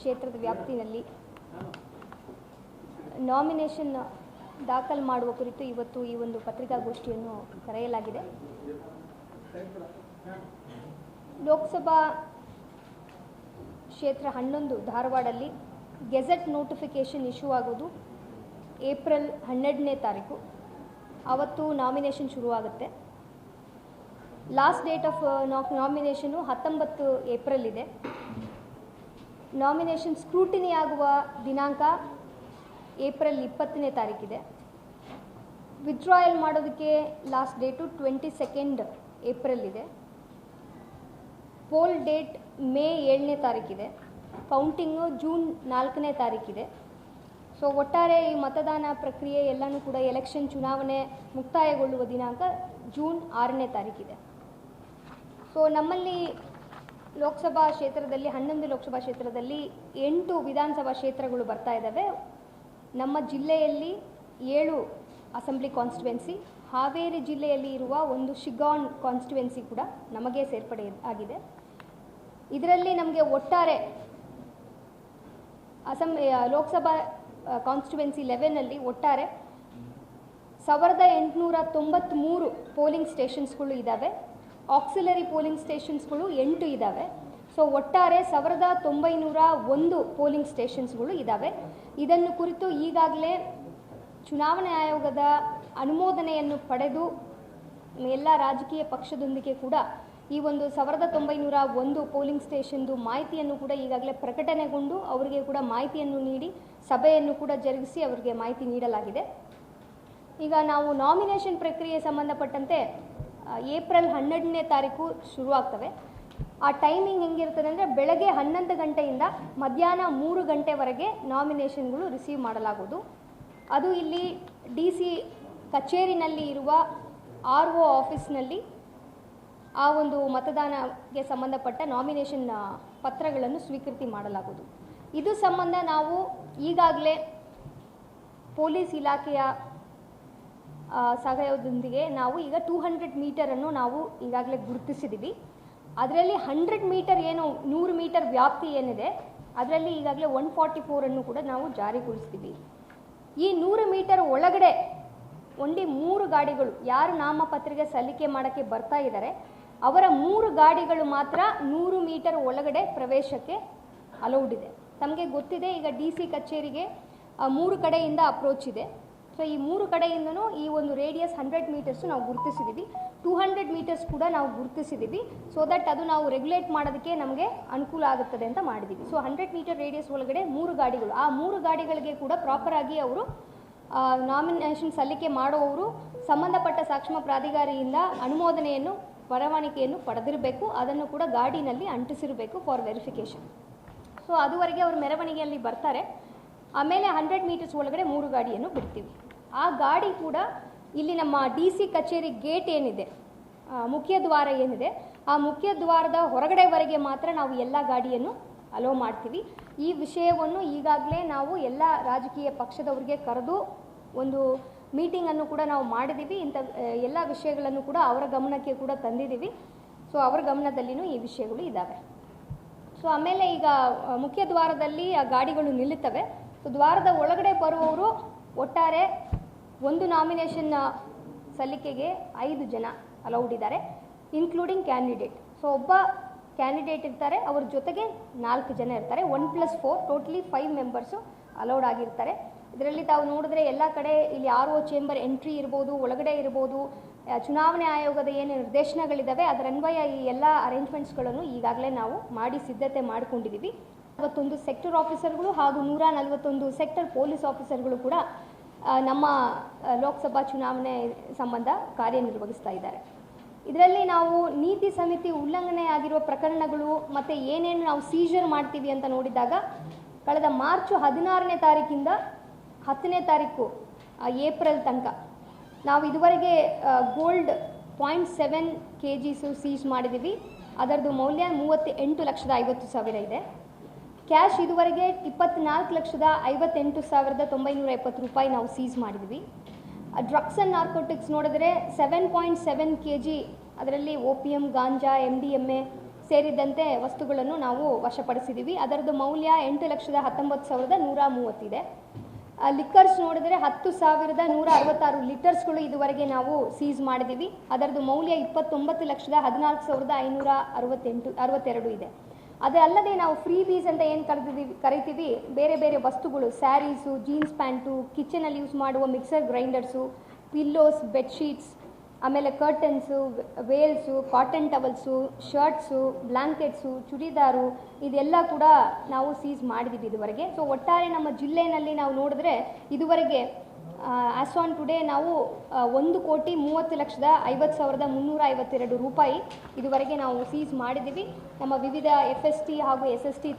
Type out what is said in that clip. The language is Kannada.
ಕ್ಷೇತ್ರದ ವ್ಯಾಪ್ತಿನಲ್ಲಿ ನಾಮಿನೇಷನ್ ದಾಖಲು ಮಾಡುವ ಕುರಿತು ಇವತ್ತು ಈ ಒಂದು ಪತ್ರಿಕಾಗೋಷ್ಠಿಯನ್ನು ಕರೆಯಲಾಗಿದೆ. ಲೋಕಸಭಾ ಕ್ಷೇತ್ರ ಹನ್ನೊಂದು ಧಾರವಾಡಲ್ಲಿ ಗೆಜೆಟ್ ನೋಟಿಫಿಕೇಷನ್ ಇಶ್ಯೂ ಆಗೋದು ಏಪ್ರಿಲ್ ಹನ್ನೆರಡನೇ ತಾರೀಕು. ಆವತ್ತು ನಾಮಿನೇಷನ್ ಶುರುವಾಗುತ್ತೆ. ಲಾಸ್ಟ್ ಡೇಟ್ ಆಫ್ ನಾಮಿನೇಷನು ಹತ್ತೊಂಬತ್ತು ಏಪ್ರಿಲ್ ಇದೆ. ನಾಮಿನೇಷನ್ ಸ್ಕ್ರೂಟಿನಿ ಆಗುವ ದಿನಾಂಕ ಏಪ್ರಿಲ್ ಇಪ್ಪತ್ತನೇ ತಾರೀಕಿದೆ. ವಿತ್ಡ್ರಾಯಲ್ ಮಾಡೋದಕ್ಕೆ last date twenty second April ಇದೆ. ಪೋಲ್ ಡೇಟ್ ಮೇ ಏಳನೇ ತಾರೀಕಿದೆ. ಕೌಂಟಿಂಗು ಜೂನ್ ನಾಲ್ಕನೇ ತಾರೀಕಿದೆ. ಸೊ ಒಟ್ಟಾರೆ ಈ ಮತದಾನ ಪ್ರಕ್ರಿಯೆ ಎಲ್ಲನೂ ಕೂಡ ಎಲೆಕ್ಷನ್ ಚುನಾವಣೆ ಮುಕ್ತಾಯಗೊಳ್ಳುವ ದಿನಾಂಕ ಜೂನ್ ಆರನೇ ತಾರೀಕಿದೆ. ಸೊ ನಮ್ಮಲ್ಲಿ ಲೋಕಸಭಾ ಕ್ಷೇತ್ರದಲ್ಲಿ, ಹನ್ನೊಂದು ಲೋಕಸಭಾ ಕ್ಷೇತ್ರದಲ್ಲಿ ಎಂಟು ವಿಧಾನಸಭಾ ಕ್ಷೇತ್ರಗಳು ಬರ್ತಾ ಇದ್ದಾವೆ ನಮ್ಮ ಜಿಲ್ಲೆಯಲ್ಲಿ ಏಳು ಅಸೆಂಬ್ಲಿ ಕಾನ್ಸ್ಟಿಟ್ಯುವೆನ್ಸಿ ಹಾವೇರಿ ಜಿಲ್ಲೆಯಲ್ಲಿ ಇರುವ ಒಂದು ಶಿಗಾನ್ ಕಾನ್ಸ್ಟಿಟ್ಯುವೆನ್ಸಿ ಕೂಡ ನಮಗೆ ಸೇರ್ಪಡೆ ಆಗಿದೆ. ಇದರಲ್ಲಿ ನಮಗೆ ಒಟ್ಟಾರೆ ಅಸೆಂ ಲೋಕಸಭಾ ಕಾನ್ಸ್ಟಿಟ್ಯುವೆನ್ಸಿ ಲೆವೆನಲ್ಲಿ ಒಟ್ಟಾರೆ ಸಾವಿರದ ಎಂಟುನೂರ ತೊಂಬತ್ತ್ಮೂರು ಪೋಲಿಂಗ್ ಸ್ಟೇಷನ್ಸ್ಗಳು ಇದ್ದಾವೆ ಆಕ್ಸಿಲರಿ ಪೋಲಿಂಗ್ ಸ್ಟೇಷನ್ಸ್ಗಳು ಎಂಟು ಇದ್ದಾವೆ ಸೊ ಒಟ್ಟಾರೆ ಸಾವಿರದ ತೊಂಬೈನೂರ ಒಂದು ಪೋಲಿಂಗ್ ಸ್ಟೇಷನ್ಸ್ಗಳು ಇದ್ದಾವೆ ಇದನ್ನು ಕುರಿತು ಈಗಾಗಲೇ ಚುನಾವಣಾ ಆಯೋಗದ ಅನುಮೋದನೆಯನ್ನು ಪಡೆದು ಎಲ್ಲ ರಾಜಕೀಯ ಪಕ್ಷದೊಂದಿಗೆ ಕೂಡ ಈ ಒಂದು ಸಾವಿರದ ತೊಂಬೈನೂರ ಒಂದು ಪೋಲಿಂಗ್ ಸ್ಟೇಷನ್ದು ಮಾಹಿತಿಯನ್ನು ಕೂಡ ಈಗಾಗಲೇ ಪ್ರಕಟಣೆಗೊಂಡು ಅವರಿಗೆ ಕೂಡ ಮಾಹಿತಿಯನ್ನು ನೀಡಿ ಸಭೆಯನ್ನು ಕೂಡ ಜರುಗಿಸಿ ಅವರಿಗೆ ಮಾಹಿತಿ ನೀಡಲಾಗಿದೆ. ಈಗ ನಾವು ನಾಮಿನೇಷನ್ ಪ್ರಕ್ರಿಯೆ ಸಂಬಂಧಪಟ್ಟಂತೆ ಏಪ್ರಿಲ್ ಹನ್ನೆರಡನೇ ತಾರೀಕು ಶುರುವಾಗ್ತವೆ. ಆ ಟೈಮಿಂಗ್ ಹೆಂಗಿರ್ತದೆ ಅಂದರೆ ಬೆಳಗ್ಗೆ ಹನ್ನೊಂದು ಗಂಟೆಯಿಂದ ಮಧ್ಯಾಹ್ನ ಮೂರು ಗಂಟೆವರೆಗೆ ನಾಮಿನೇಷನ್ಗಳು ರಿಸೀವ್ ಮಾಡಲಾಗುವುದು. ಅದು ಇಲ್ಲಿ ಡಿ ಸಿ ಕಚೇರಿನಲ್ಲಿ ಇರುವ ಆರ್ ಒ ಆಫೀಸ್ನಲ್ಲಿ ಆ ಒಂದು ಮತದಾನಕ್ಕೆ ಸಂಬಂಧಪಟ್ಟ ನಾಮಿನೇಷನ್ ಪತ್ರಗಳನ್ನು ಸ್ವೀಕೃತಿ ಮಾಡಲಾಗುವುದು. ಇದು ಸಂಬಂಧ ನಾವು ಈಗಾಗಲೇ ಪೊಲೀಸ್ ಇಲಾಖೆಯ ಸಹಯೋಗದೊಂದಿಗೆ ನಾವು ಈಗ ಟೂ ಹಂಡ್ರೆಡ್ ಮೀಟರನ್ನು ನಾವು ಈಗಾಗಲೇ ಗುರುತಿಸಿದ್ದೀವಿ ಅದರಲ್ಲಿ ಹಂಡ್ರೆಡ್ ಮೀಟರ್ ಏನು, ನೂರು ಮೀಟರ್ ವ್ಯಾಪ್ತಿ ಏನಿದೆ, ಅದರಲ್ಲಿ ಈಗಾಗಲೇ ಒನ್ ಫಾರ್ಟಿ ಫೋರನ್ನು ಕೂಡ ನಾವು ಜಾರಿಗೊಳಿಸ್ತೀವಿ ಈ ನೂರು ಮೀಟರ್ ಒಳಗಡೆ ಒಂಡಿ ಮೂರು ಗಾಡಿಗಳು ಯಾರು ನಾಮಪತ್ರಿಕೆ ಸಲ್ಲಿಕೆ ಮಾಡೋಕ್ಕೆ ಬರ್ತಾ ಇದ್ದಾರೆ, ಅವರ ಮೂರು ಗಾಡಿಗಳು ಮಾತ್ರ ನೂರು ಮೀಟರ್ ಒಳಗಡೆ ಪ್ರವೇಶಕ್ಕೆ ಅಲೌಡ್ ಇದೆ. ತಮಗೆ ಗೊತ್ತಿದೆ, ಈಗ ಡಿ ಸಿ ಕಚೇರಿಗೆ ಮೂರು ಕಡೆಯಿಂದ ಅಪ್ರೋಚ್ ಇದೆ. ಸೊ ಈ ಮೂರು ಕಡೆಯಿಂದನೂ ಈ ಒಂದು ರೇಡಿಯಸ್ ಹಂಡ್ರೆಡ್ ಮೀಟರ್ಸು ನಾವು ಗುರುತಿಸಿದ್ದೀವಿ ಟೂ ಹಂಡ್ರೆಡ್ ಮೀಟರ್ಸ್ ಕೂಡ ನಾವು ಗುರುತಿಸಿದ್ದೀವಿ ಸೊ ದಟ್ ಅದು ನಾವು ರೆಗ್ಯುಲೇಟ್ ಮಾಡೋದಕ್ಕೆ ನಮಗೆ ಅನುಕೂಲ ಆಗುತ್ತದೆ ಅಂತ ಮಾಡಿದ್ದೀವಿ ಸೊ ಹಂಡ್ರೆಡ್ ಮೀಟರ್ ರೇಡಿಯಸ್ ಒಳಗಡೆ ಮೂರು ಗಾಡಿಗಳು. ಆ ಮೂರು ಗಾಡಿಗಳಿಗೆ ಕೂಡ ಪ್ರಾಪರಾಗಿ ಅವರು ನಾಮಿನೇಷನ್ ಸಲ್ಲಿಕೆ ಮಾಡುವವರು ಸಂಬಂಧಪಟ್ಟ ಸಾಕ್ಷಮ ಪ್ರಾಧಿಕಾರಿಯಿಂದ ಅನುಮೋದನೆಯನ್ನು, ಪರವಾನಿಕೆಯನ್ನು ಪಡೆದಿರಬೇಕು. ಅದನ್ನು ಕೂಡ ಗಾಡಿನಲ್ಲಿ ಅಂಟಿಸಿರಬೇಕು ಫಾರ್ ವೆರಿಫಿಕೇಷನ್ ಸೊ ಅದುವರೆಗೆ ಅವರು ಮೆರವಣಿಗೆಯಲ್ಲಿ ಬರ್ತಾರೆ. ಆಮೇಲೆ ಹಂಡ್ರೆಡ್ ಮೀಟರ್ಸ್ ಒಳಗಡೆ ಮೂರು ಗಾಡಿಯನ್ನು ಬಿಡ್ತೀವಿ. ಆ ಗಾಡಿ ಕೂಡ ಇಲ್ಲಿ ನಮ್ಮ ಡಿ ಸಿ ಕಚೇರಿ ಗೇಟ್ ಏನಿದೆ ಮುಖ್ಯ ದ್ವಾರ ಏನಿದೆ, ಆ ಮುಖ್ಯ ದ್ವಾರದ ಹೊರಗಡೆವರೆಗೆ ಮಾತ್ರ ನಾವು ಎಲ್ಲ ಗಾಡಿಯನ್ನು ಅಲೋ ಮಾಡ್ತೀವಿ. ಈ ವಿಷಯವನ್ನು ಈಗಾಗಲೇ ನಾವು ಎಲ್ಲ ರಾಜಕೀಯ ಪಕ್ಷದವರಿಗೆ ಕರೆದು ಒಂದು ಮೀಟಿಂಗನ್ನು ಕೂಡ ನಾವು ಮಾಡಿದ್ದೀವಿ. ಇಂಥ ಎಲ್ಲ ವಿಷಯಗಳನ್ನು ಕೂಡ ಅವರ ಗಮನಕ್ಕೆ ಕೂಡ ತಂದಿದ್ದೀವಿ. ಸೊ ಅವರ ಗಮನದಲ್ಲಿನೂ ಈ ವಿಷಯಗಳು ಇದ್ದಾವೆ ಸೊ ಆಮೇಲೆ ಈಗ ಮುಖ್ಯ ದ್ವಾರದಲ್ಲಿ ಆ ಗಾಡಿಗಳು ನಿಲ್ಲುತ್ತವೆ. ಸೊ ದ್ವಾರದ ಒಳಗಡೆ ಬರುವವರು ಒಟ್ಟಾರೆ ಒಂದು ನಾಮಿನೇಷನ್ ಸಲ್ಲಿಕೆಗೆ ಐದು ಜನ ಅಲೌಡ್ ಇದ್ದಾರೆ ಇನ್ಕ್ಲೂಡಿಂಗ್ ಕ್ಯಾಂಡಿಡೇಟ್ ಸೊ ಒಬ್ಬ ಕ್ಯಾಂಡಿಡೇಟ್ ಇರ್ತಾರೆ, ಅವ್ರ ಜೊತೆಗೆ ನಾಲ್ಕು ಜನ ಇರ್ತಾರೆ. One plus four totally five members allowed ಆಗಿರ್ತಾರೆ. ಇದರಲ್ಲಿ ತಾವು ನೋಡಿದ್ರೆ ಎಲ್ಲ ಕಡೆ ಇಲ್ಲಿ ಆರ್ ಒ ಚೇಂಬರ್ ಎಂಟ್ರಿ ಇರ್ಬೋದು, ಒಳಗಡೆ ಇರ್ಬೋದು ಚುನಾವಣೆ ಆಯೋಗದ ಏನು ನಿರ್ದೇಶನಗಳಿದ್ದಾವೆ ಅದರನ್ವಯ ಈ ಎಲ್ಲ ಅರೇಂಜ್ಮೆಂಟ್ಸ್ಗಳನ್ನು ಈಗಾಗಲೇ ನಾವು ಮಾಡಿ ಸಿದ್ಧತೆ ಮಾಡಿಕೊಂಡಿದ್ದೀವಿ ಇವತ್ತೊಂದು ಸೆಕ್ಟರ್ ಆಫೀಸರ್ಗಳು ಹಾಗೂ ನೂರ ನಲವತ್ತೊಂದು ಸೆಕ್ಟರ್ ಪೊಲೀಸ್ ಆಫೀಸರ್ಗಳು ಕೂಡ ನಮ್ಮ ಲೋಕಸಭಾ ಚುನಾವಣೆ ಸಂಬಂಧ ಕಾರ್ಯನಿರ್ವಹಿಸ್ತಾ ಇದ್ದಾರೆ. ಇದರಲ್ಲಿ ನಾವು ನೀತಿ ಸಮಿತಿ ಉಲ್ಲಂಘನೆ ಆಗಿರುವ ಪ್ರಕರಣಗಳು ಮತ್ತು ಏನೇನು ನಾವು ಸೀಜರ್ ಮಾಡ್ತೀವಿ ಅಂತ ನೋಡಿದಾಗ ಕಳೆದ ಮಾರ್ಚ್ ಹದಿನಾರನೇ ತಾರೀಕಿಂದ ಹತ್ತನೇ ತಾರೀಕು ಏಪ್ರಿಲ್ ತನಕ ನಾವು ಇದುವರೆಗೆ gold point seven K Gs seize ಮಾಡಿದ್ದೀವಿ. ಅದರದ್ದು ಮೌಲ್ಯ ಮೂವತ್ತ ಎಂಟು ಲಕ್ಷದ ಐವತ್ತು ಸಾವಿರ ಇದೆ. ಕ್ಯಾಶ್ ಇದುವರೆಗೆ ಇಪ್ಪತ್ನಾಲ್ಕು ಲಕ್ಷದ ಐವತ್ತೆಂಟು ಸಾವಿರದ ತೊಂಬೈನೂರ ಎಪ್ಪತ್ತು ರೂಪಾಯಿ ನಾವು ಸೀಸ್ ಮಾಡಿದ್ವಿ. ಡ್ರಗ್ಸ್ ಆ್ಯಂಡ್ ನಾರ್ಕೋಟಿಕ್ಸ್ ನೋಡಿದ್ರೆ seven point seven K G ಅದರಲ್ಲಿ O P M ganja M D M A ಸೇರಿದಂತೆ ವಸ್ತುಗಳನ್ನು ನಾವು ವಶಪಡಿಸಿದ್ದೀವಿ ಅದರದ್ದು ಮೌಲ್ಯ ಎಂಟು ಲಕ್ಷದ ಹತ್ತೊಂಬತ್ತು ಸಾವಿರದ ನೂರ ಮೂವತ್ತಿದೆ ಲಿಕ್ಕರ್ಸ್ ನೋಡಿದ್ರೆ ಹತ್ತು ಸಾವಿರದ ನೂರ ಅರವತ್ತಾರು ಲೀಟರ್ಸ್ಗಳು ಇದುವರೆಗೆ ನಾವು ಸೀಸ್ ಮಾಡಿದ್ದೀವಿ ಅದರದ್ದು ಮೌಲ್ಯ ಇಪ್ಪತ್ತೊಂಬತ್ತು ಲಕ್ಷದ ಹದಿನಾಲ್ಕು ಸಾವಿರದ ಐನೂರ ಅರವತ್ತೆಂಟು, ಅರವತ್ತೆರಡು ಇದೆ. ಅದಲ್ಲದೆ ನಾವು ಫ್ರೀ ಬೀಸ್ ಅಂತ ಏನು ಕರೆದಿದ್ದೀವಿ, ಕರಿತೀವಿ? ಬೇರೆ ಬೇರೆ ವಸ್ತುಗಳು ಸ್ಯಾರೀಸು ಜೀನ್ಸ್ ಪ್ಯಾಂಟು ಕಿಚನಲ್ಲಿ ಯೂಸ್ ಮಾಡುವ ಮಿಕ್ಸರ್ ಗ್ರೈಂಡರ್ಸು ಪಿಲ್ಲೋಸ್ ಬೆಡ್ಶೀಟ್ಸ್ ಆಮೇಲೆ curtains veils cotton towels shirts blankets churidar, ಇದೆಲ್ಲ ಕೂಡ ನಾವು ಸೀಸ್ ಮಾಡಿದ್ದೀವಿ ಇದುವರೆಗೆ. ಸೊ ಒಟ್ಟಾರೆ ನಮ್ಮ ಜಿಲ್ಲೆಯಲ್ಲಿ ನಾವು ನೋಡಿದ್ರೆ ಇದುವರೆಗೆ ಆಸ್ ಆನ್ ಟುಡೇ ನಾವು ಒಂದು ಕೋಟಿ ಮೂವತ್ತು ಲಕ್ಷದ ಐವತ್ತು ಸಾವಿರದ ಮುನ್ನೂರ ಐವತ್ತೆರಡು ರೂಪಾಯಿ ಇದುವರೆಗೆ ನಾವು ಸೀಸ್ ಮಾಡಿದ್ದೀವಿ. ನಮ್ಮ ವಿವಿಧ ಎಫ್ ಎಸ್ ಟಿ ಹಾಗೂ ಎಸ್ ಎಸ್ ಟಿ